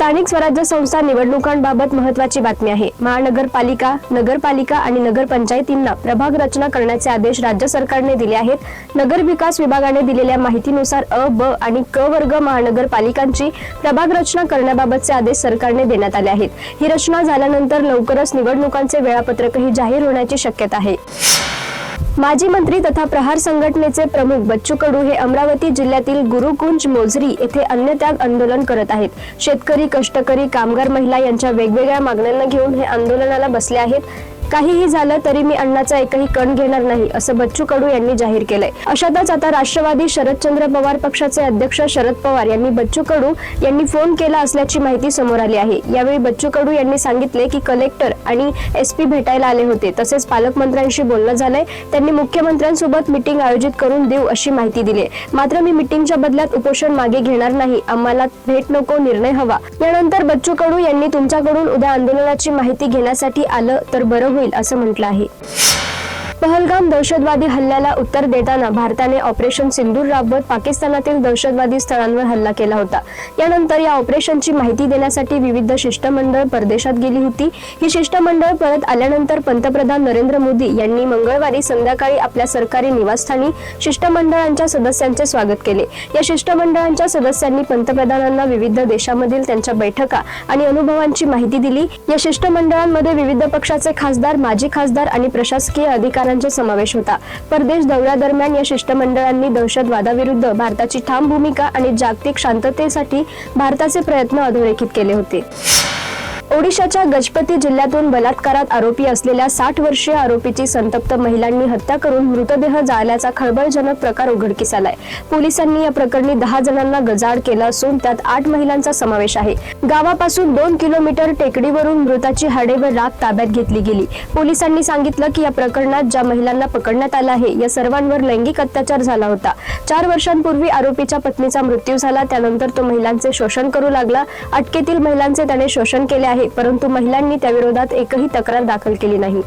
स्थानिक स्वराज्य संस्था निवडणुकांबाबत महत्वाची बातमी आहे. महानगरपालिका नगरपालिका आणि नगरपंचायतींना प्रभाग रचना करण्याचे आदेश राज्य सरकारने दिले आहेत. नगर विकास विभागाने दिलेल्या माहितीनुसार अ ब आणि क वर्ग महानगरपालिकांची प्रभाग रचना करण्याबाबतचे आदेश सरकारने देण्यात आले आहेत. ही रचना झाल्यानंतर लवकरच निवडणुकांचे वेळापत्रकही जाहीर होण्याची शक्यता आहे. माजी मंत्री तथा प्रहार संघटनेचे प्रमुख बच्चू कडू हे अमरावती जिल्ह्यातील गुरुकुंज मोझरी येथे अन्नत्याग आंदोलन करत आहेत. शेतकरी कष्टकरी कामगार महिला यांच्या वेगवेगळ्या मागण्यांना घेऊन हे आंदोलनाला बसले आहेत. काहीही झालं तरी मी अण्णाचा एकही कण घेणार नाही असं बच्चू कडू यांनी जाहीर केलंय. अशातच आता राष्ट्रवादी शरदचंद्र पवार पक्षाचे अध्यक्ष शरद पवार यांनी बच्चू कडू यांनी फोन केला असल्याची माहिती समोर आली आहे. यावेळी बच्चू कडू यांनी सांगितले की कलेक्टर आणि एसपी भेटायला आले होते. तसेच पालकमंत्र्यांशी बोलणं झालंय. त्यांनी मुख्यमंत्र्यांसोबत मिटिंग आयोजित करून देऊ अशी माहिती दिली मात्र मी मिटिंगच्या बदल्यात उपोषण मागे घेणार नाही. आम्हाला भेट नको निर्णय हवा. यानंतर बच्चू कडू यांनी तुमच्याकडून उद्या आंदोलनाची माहिती घेण्यासाठी आलं तर बरं होईल असं म्हटलं आहे. पहलगाम दहशतवादी हल्ल्याला उत्तर देताना भारताने ऑपरेशन सिंदूर राबवत पाकिस्तानातील दहशतवादी स्थळांवर हल्ला केला होता. यानंतर या ऑपरेशनची माहिती देण्यासाठी विविध शिष्टमंडळ परदेशात गेली होती. ही शिष्टमंडळ परत आल्यानंतर पंतप्रधान नरेंद्र मोदी यांनी मंगळवारी संध्याकाळी आपल्या सरकारी निवासस्थानी शिष्टमंडळांच्या सदस्यांचे स्वागत केले. या शिष्टमंडळांच्या सदस्यांनी पंतप्रधानांना विविध देशामधील त्यांच्या बैठका आणि अनुभवांची माहिती दिली. या शिष्टमंडळांमध्ये विविध पक्षाचे खासदार माजी खासदार आणि प्रशासकीय अधिकाऱ्यांचा समावेश होता. परदेश दौऱ्यादरम्यान या शिष्टमंडळांनी दहशतवादाविरुद्ध भारताची ठाम भूमिका आणि जागतिक शांततेसाठी भारताचे प्रयत्न अधोरेखित केले होते. ओडिशाच्या गजपती जिल्ह्यातून बलात्कारात आरोपी असलेल्या साठ वर्षीय आरोपीची संतप्त महिलांनी हत्या करून मृतदेह जाळल्याचा खळबळजनक प्रकार उघडकीस आलाय पोलिसांनी या प्रकरणी दहा जणांना गजाड केला असून त्यात आठ महिलांचा समावेश आहे. गावापासून दोन किलोमीटर टेकडीवरून मृताची हाडे व राख ताब्यात घेतली गेली. पोलिसांनी सांगितलं की या प्रकरणात ज्या महिलांना पकडण्यात आलं आहे या सर्वांवर लैंगिक अत्याचार झाला होता. चार वर्षांपूर्वी आरोपीच्या पत्नीचा मृत्यू झाला त्यानंतर तो महिलांचे शोषण करू लागला. अटकेतील महिलांचे त्याने शोषण केले आहे. परंतु महिलांनी त्याविरोधात एकही तक्रार दाखल केली नाही.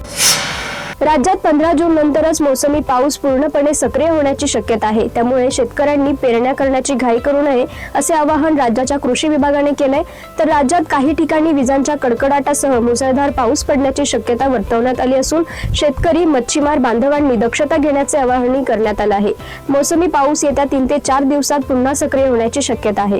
राज्यात पंधरा जून नंतरच मोसमी पाऊस पूर्णपणे सक्रिय होण्याची शक्यता आहे. त्यामुळे शेतकऱ्यांनी पेरण्या करण्याची घाई करू नये असे आवाहन राज्याच्या कृषी विभागाने केलंय. तर राज्यात काही ठिकाणी विजांच्या कडकडाटासह मुसळधार पाऊस पडण्याची शक्यता वर्तवण्यात आली असून शेतकरी मच्छीमार बांधवांनी दक्षता घेण्याचे आवाहनही करण्यात आलं आहे. मोसमी पाऊस येत्या तीन ते चार दिवसात पुन्हा सक्रिय होण्याची शक्यता आहे.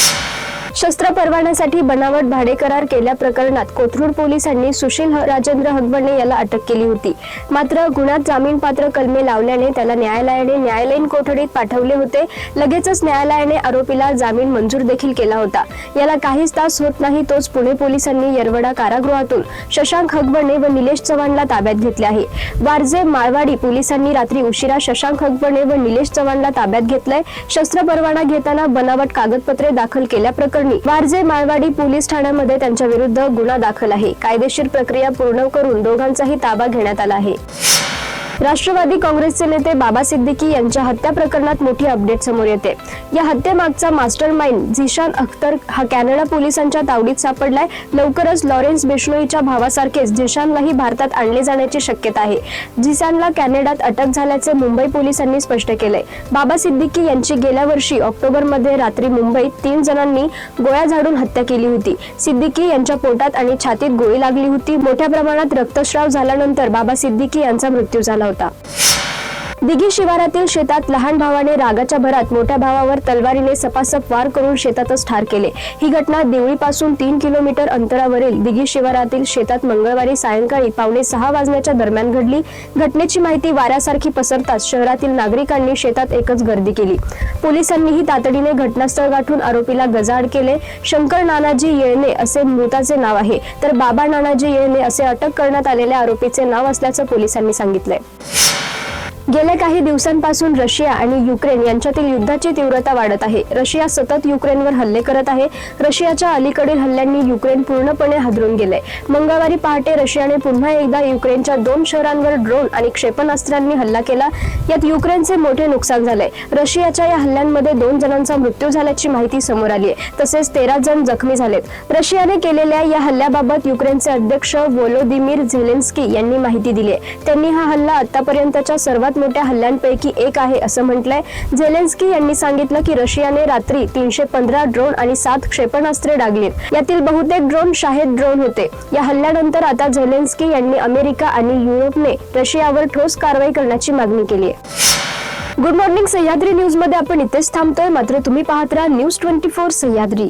शस्त्र परवान्यासाठी बनावट भाडे करार केल्या प्रकरणात कोथरूड पोलिसांनी सुशील राजेंद्र हगबणे याला अटक केली होती. मात्र गुन्ह्यात जामीनपात्र कलमे लावल्याने त्याला न्यायालयाने न्यायालयीन कोठडीत पाठवले होते. लगेचच न्यायालयाने आरोपीला जामीन मंजूर देखील केला होता. याला काहीच तास होत नाही तोच पुणे पोलिसांनी येरवडा कारागृहातून शशांक हगबणे व निलेश चव्हाणला ताब्यात घेतले आहे. वारजे माळवाडी पोलिसांनी रात्री उशिरा शशांक हगबणे व निलेश चव्हाणला ताब्यात घेतलंय. शस्त्र परवाना घेताना बनावट कागदपत्रे दाखल केल्याप्रकरणी वारजे माळवाडी पोलीस ठाण्यामध्ये त्यांच्या विरुद्ध गुन्हा दाखल आहे. कायदेशीर प्रक्रिया पूर्ण करून दोघांचाही ताबा घेण्यात आला आहे. राष्ट्रवादी काँग्रेसचे नेते बाबा सिद्दीकी यांच्या हत्या प्रकरणात मोठी अपडेट समोर येते. या हत्येमागचा मास्टर माइंड झिशान अख्तर हा कॅनडा पोलिसांच्या तावडीत सापडलाय. लवकरच लॉरेन्स बिश्नोईच्या भावासारखेच झिशानलाही भारतात आणले जाण्याची शक्यता आहे. झिशानला कॅनडात अटक झाल्याचे मुंबई पोलिसांनी स्पष्ट केलंय. बाबा सिद्दीकी यांची गेल्या वर्षी ऑक्टोबरमध्ये रात्री मुंबईत तीन जणांनी गोळ्या झाडून हत्या केली होती. सिद्दीकी यांच्या पोटात आणि छातीत गोळी लागली होती. मोठ्या प्रमाणात रक्तस्राव झाल्यानंतर बाबा सिद्दीकी यांचा मृत्यू झाला होता दिघी शिवारातील शेतात लहान भावाने रागाच्या भरात मोठ्या भावावर तलवारीने सपासप वार करून शेतातच ठार केले. ही घटना देवळीपासून तीन किलोमीटर अंतरावरील दिघी शिवारातील शेतात मंगळवारी सायंकाळी पावणे सहा वाजण्याच्या दरम्यान घडली. घटनेची माहिती वाऱ्यासारखी पसरताच शहरातील नागरिकांनी शेतात एकच गर्दी केली. पोलिसांनीही तातडीने घटनास्थळ गाठून आरोपीला गजाआड केले. शंकर नानाजी येळणे असे मृताचे नाव आहे. तर बाबा नानाजी येळणे असे अटक करण्यात आलेल्या आरोपीचे नाव असल्याचं पोलिसांनी सांगितलंय. गेल्या काही दिवसांपासून रशिया आणि युक्रेन यांच्यातील युद्धाची तीव्रता वाढत आहे. रशिया सतत युक्रेनवर हल्ले करत आहे. रशियाच्या अलीकडील हल्ल्यांनी युक्रेन पूर्णपणे हादरून गेले मंगळवारी पहाटे रशियाने पुन्हा एकदा युक्रेनच्या दोन शहरांवर ड्रोन आणि क्षेपणास्त्रांनी हल्ला केला. यात युक्रेनचे मोठे नुकसान झाले रशियाच्या या हल्ल्यांमध्ये दोन जणांचा मृत्यू झाल्याची माहिती समोर आली आहे. तसेच तेरा जण जखमी झालेत. रशियाने केलेल्या या हल्ल्याबाबत युक्रेनचे अध्यक्ष वोलोदिमीर झेलेन्स्की यांनी माहिती दिली आहे. त्यांनी हा हल्ला आतापर्यंतच्या सर्वात मोठ्या हल्ल्यांपैकी एक आहे असं म्हटलंय. झेलेन्स्की यांनी सांगितलं की रशियाने रात्री तीनशे पंधरा ड्रोन आणि सात क्षेपणास्त्रे डागलीत यातील बहुतेक ड्रोन शाहेद ड्रोन होते. या हल्ल्यानंतर आता झेलेन्स्की यांनी अमेरिका आणि युरोपने रशियावर ठोस कारवाई करण्याची मागणी केली आहे. गुड मॉर्निंग सह्याद्री न्यूजमध्ये आपण इथेच थांबतोय. मात्र तुम्ही पाहत राहा न्यूज ट्वेंटी फोर सह्याद्री.